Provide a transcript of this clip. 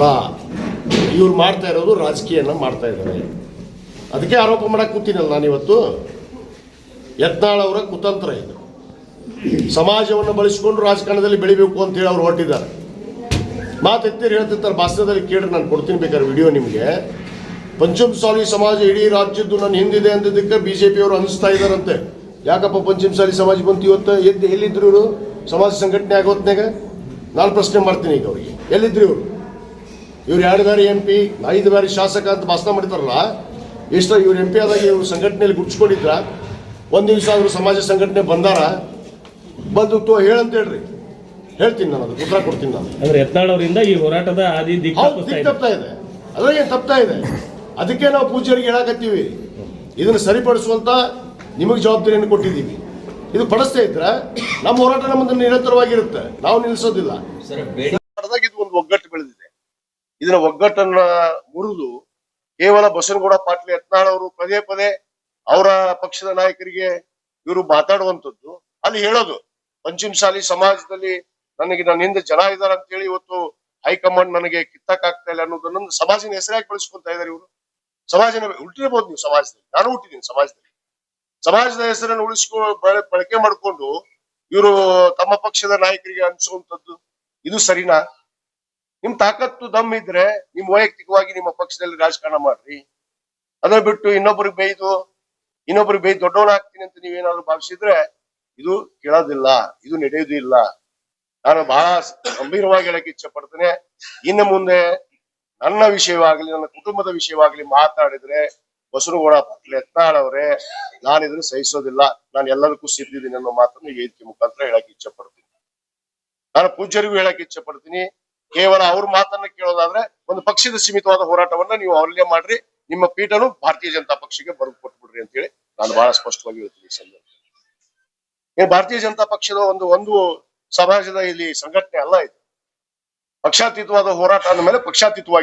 ಕೂಡ ಇವ್ರು ಮಾಡ್ತಾ ಇರೋದು ರಾಜಕೀಯನ ಮಾಡ್ತಾ ಇದ್ದಾರೆ. ಅದಕ್ಕೆ ಆರೋಪ ಮಾಡಕ್ಕೆ ಕೂತೀನಲ್ಲ ನಾನಿವತ್ತು. ಯತ್ನಾಳ್ ಅವರ ಕುತಂತ್ರ ಇದು. ಸಮಾಜವನ್ನು ಬಳಸಿಕೊಂಡು ರಾಜಕಾರಣದಲ್ಲಿ ಬೆಳಿಬೇಕು ಅಂತ ಹೇಳಿ ಅವ್ರು ಹೊರಟಿದ್ದಾರೆ. ಮಾತೆತ್ತಿರು ಹೇಳ್ತಿರ್ತಾರೆ, ಭಾಷಣದಲ್ಲಿ ಕೇಳ್ರಿ, ನಾನು ಕೊಡ್ತೀನಿ ಬೇಕಾದ್ರೆ ವಿಡಿಯೋ ನಿಮಗೆ. ಪಂಚಮಸಾಲಿ ಸಮಾಜ ಇಡೀ ರಾಜ್ಯದ್ದು ನನ್ನ ಹಿಂದಿದೆ ಅಂದಿದ್ದಕ್ಕೆ ಬಿ ಜೆ ಪಿಯವರು ಅನಿಸ್ತಾ ಇದ್ದಾರಂತೆ. ಯಾಕಪ್ಪ ಪಂಚಮಸಾಲಿ ಸಮಾಜ ಬಂತು ಇವತ್ತು? ಎದ್ದು ಎಲ್ಲಿದ್ರು ಇವರು? ಸಮಾಜ ಸಂಘಟನೆ ಆಗೋತ್ನಾಗ ನಾನು ಪ್ರಶ್ನೆ ಮಾಡ್ತೀನಿ ಈಗ ಅವ್ರಿಗೆ. ಎಲ್ಲಿದ್ರು ಇವರು? ಇವ್ರು ಎರಡು ಬಾರಿ ಎಂ ಪಿ ಐದು ಬಾರಿ ಶಾಸಕ ಅಂತ ಭಾಷಣ ಮಾಡ್ತಾರಲ್ಲ ಎಷ್ಟು ಇವ್ರು ಎಂ ಪಿ ಆದಾಗ ಇವ್ರು ಸಂಘಟನೆಯಲ್ಲಿ ಗುಡ್ಸ್ಕೊಂಡಿದ್ರ ಒಂದು ದಿವಸ ಆದರೂ ಸಮಾಜ ಸಂಘಟನೆ ಬಂದಾರ. ಬಂದು ತೋ ಹೇಳಂತ ಹೇಳ್ರಿ. ಹೇಳ್ತೀನಿ ನಾನು ಅದಕ್ಕೆ ಉತ್ತರ ಕೊಡ್ತೀನಿ ನಾನು. ಅಂದ್ರೆ ಯತ್ನಾಳ್ ಅವರಿಂದ ಈ ಹೋರಾಟದ ಆದಿ ದಿಕ್ಕು ಹೌದು ದಿಕ್ಕು ಇದೆ. ತಪ್ತಾ ಇದೆ. ಅದ್ರಾಗೇನು ತಪ್ತಾ ಇದೆ? ಅದಕ್ಕೆ ನಾವು ಪೂಜ್ಯರಿಗೆ ಹೇಳಕತ್ತೀವಿ. ಇದನ್ನು ಸರಿಪಡಿಸುವಂತ ನಿಮಗೆ ಜವಾಬ್ದಾರಿಯನ್ನು ಕೊಟ್ಟಿದ್ದೀವಿ. ಇದು ಪಡಿಸ್ತಾ ಇದ್ರೆ ನಮ್ಮ ಹೋರಾಟ ನಮ್ಮ ನಿರಂತರವಾಗಿರುತ್ತೆ. ನಾವು ನಿಲ್ಲಿಸೋದಿಲ್ಲ ಹೋರಾಟದಾಗ ಇದು ಒಂದು ಒಗ್ಗಟ್ಟು ಬೆಳೆದಿದೆ ಇದನ್ನ ಒಗ್ಗಟ್ಟನ್ನ ಮುರಿದು ಕೇವಲ ಬಸವನಗೌಡ ಪಾಟೀಲ್ ಯತ್ನಾಳ್ ಅವರು ಪದೇ ಪದೇ ಅವರ ಪಕ್ಷದ ನಾಯಕರಿಗೆ ಇವರು ಮಾತಾಡುವಂಥದ್ದು. ಅಲ್ಲಿ ಹೇಳೋದು, ಪಂಚಮಸಾಲಿ ಸಮಾಜದಲ್ಲಿ ನನಗೆ ನನ್ನ ಹಿಂದೆ ಜನ ಇದ್ದಾರೆ ಅಂತ ಹೇಳಿ ಇವತ್ತು ಹೈಕಮಾಂಡ್ ನನಗೆ ಕಿತ್ತಕ್ಕಾಗ್ತಾ ಇಲ್ಲ ಅನ್ನೋದನ್ನ ಸಮಾಜನ ಹೆಸರಾಗಿ ಬಳಸ್ಕೊಂತ ಇದ್ದಾರೆ ಇವರು. ಸಮಾಜನ ಹುಟ್ಟಿರ್ಬೋದು ನೀವು ಸಮಾಜದಲ್ಲಿ. ನಾನು ಹುಟ್ಟಿದ್ದೀನಿ ಸಮಾಜದಲ್ಲಿ. ಸಮಾಜದ ಹೆಸರನ್ನು ಉಳಿಸ್ಕೊ, ಬಳ- ಬಳಕೆ ಮಾಡಿಕೊಂಡು ಇವರು ತಮ್ಮ ಪಕ್ಷದ ನಾಯಕರಿಗೆ ಅನ್ಸುವಂಥದ್ದು. ಇದು ಸರಿನಾ? ನಿಮ್ ತಾಕತ್ತು ದಮ್ ಇದ್ರೆ ನಿಮ್ ವೈಯಕ್ತಿಕವಾಗಿ ನಿಮ್ಮ ಪಕ್ಷದಲ್ಲಿ ರಾಜಕಾರಣ ಮಾಡ್ರಿ. ಅದ ಬಿಟ್ಟು ಇನ್ನೊಬ್ರಿಗೆ ಬೈದು ಇನ್ನೊಬ್ರಿಗೆ ಬೈದು ದೊಡ್ಡವನಾಗ್ತೀನಿ ಅಂತ ನೀವೇನಾದ್ರು ಭಾವಿಸಿದ್ರೆ ಇದು ಕೇಳೋದಿಲ್ಲ, ಇದು ನಡೆಯುವುದಿಲ್ಲ ನಾನು ಬಹಳ ಗಂಭೀರವಾಗಿ ಹೇಳಕ್ಕೆ ಇಚ್ಛೆ ಪಡ್ತೇನೆ ಇನ್ನು ಮುಂದೆ ನನ್ನ ವಿಷಯವಾಗ್ಲಿ, ನನ್ನ ಕುಟುಂಬದ ವಿಷಯವಾಗ್ಲಿ ಮಾತಾಡಿದ್ರೆ ಬಸರುಗೋಡ ಎತ್ತಾಳವ್ರೆ ನಾನು ಇದನ್ನು ಸಹಿಸೋದಿಲ್ಲ. ನಾನು ಎಲ್ಲದಕ್ಕೂ ಸಿದ್ಧಿದ್ದೀನಿ ಅನ್ನೋ ಮಾತನ್ನು ವೇದಿಕೆ ಮುಖಾಂತರ ಹೇಳಕ್ ಇಚ್ಛೆ ಪಡ್ತೀನಿ ನಾನು ಪೂಜ್ಯರಿಗೂ ಹೇಳಕ್ ಇಚ್ಛೆ ಪಡ್ತೀನಿ ಕೇವಲ ಅವ್ರ ಮಾತನ್ನ ಕೇಳೋದಾದ್ರೆ ಒಂದು ಪಕ್ಷದ ಸೀಮಿತವಾದ ಹೋರಾಟವನ್ನ ನೀವು ಅವಲ್ಯ ಮಾಡ್ರಿ. ನಿಮ್ಮ ಪೀಠನು ಭಾರತೀಯ ಜನತಾ ಪಕ್ಷಕ್ಕೆ ಬರೆದು ಕೊಟ್ಬಿಡ್ರಿ ಅಂತ ಹೇಳಿ ನಾನು ಬಹಳ ಸ್ಪಷ್ಟವಾಗಿ ಹೇಳ್ತೀನಿ ಏನ್ ಭಾರತೀಯ ಜನತಾ ಪಕ್ಷದ ಒಂದು ಒಂದು ಸಮಾಜದ ಇಲ್ಲಿ ಸಂಘಟನೆ ಅಲ್ಲ ಇದು. ಪಕ್ಷಾತೀತವಾದ ಹೋರಾಟ ಅಂದ ಮೇಲೆ ಪಕ್ಷಾತೀತವಾಗಿ